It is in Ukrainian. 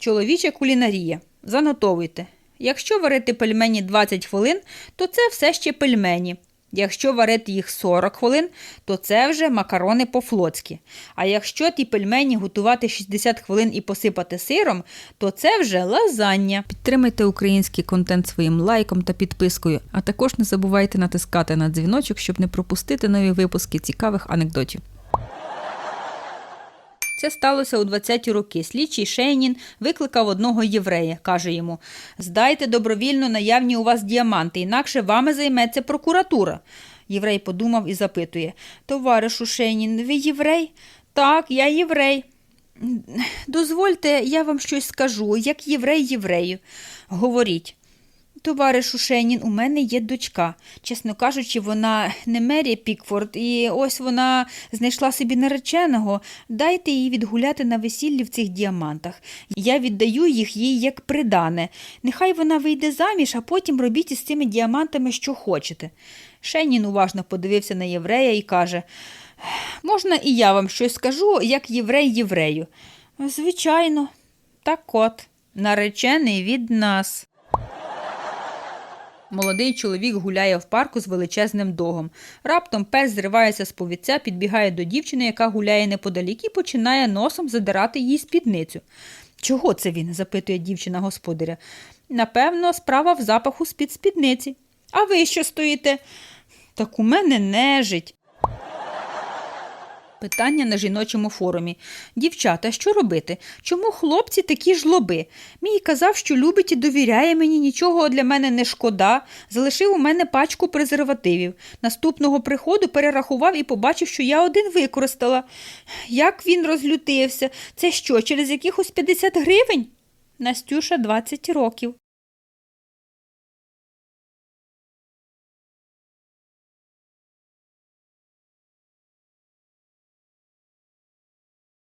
Чоловіча кулінарія. Занотовуйте. Якщо варити пельмені 20 хвилин, то це все ще пельмені. Якщо варити їх 40 хвилин, то це вже макарони по-флотськи. А якщо ті пельмені готувати 60 хвилин і посипати сиром, то це вже лазання. Підтримайте український контент своїм лайком та підпискою, а також не забувайте натискати на дзвіночок, щоб не пропустити нові випуски цікавих анекдотів. Це сталося у 20-ті роки. Слідчий Шейнін викликав одного єврея. Каже йому: Здайте добровільно наявні у вас діаманти, інакше вами займеться прокуратура. Єврей подумав і запитує: Товаришу Шейнін, ви єврей? Так, я єврей. Дозвольте, я вам щось скажу, як єврей єврею. Говоріть. Товаришу Шенін, у мене є дочка. Чесно кажучи, вона не Мері Пікфорд, і ось вона знайшла собі нареченого. Дайте їй відгуляти на весіллі в цих діамантах. Я віддаю їх їй як придане. Нехай вона вийде заміж, а потім робіть із цими діамантами, що хочете. Шенін уважно подивився на єврея і каже: Можна і я вам щось скажу, як єврей єврею. Звичайно, так от, наречений від нас. Молодий чоловік гуляє в парку з величезним догом. Раптом пес зривається з повідця, підбігає до дівчини, яка гуляє неподалік, і починає носом задирати їй спідницю. Чого це він? запитує дівчина господаря. Напевно, справа в запаху з-під спідниці. А ви що стоїте? Так у мене нежить. Питання на жіночому форумі. Дівчата, що робити? Чому хлопці такі жлоби? Мій казав, що любить і довіряє мені, нічого для мене не шкода. Залишив у мене пачку презервативів. Наступного приходу перерахував і побачив, що я один використала. Як він розлютився? Це що, через якихось 50 гривень? Настюша 20 років.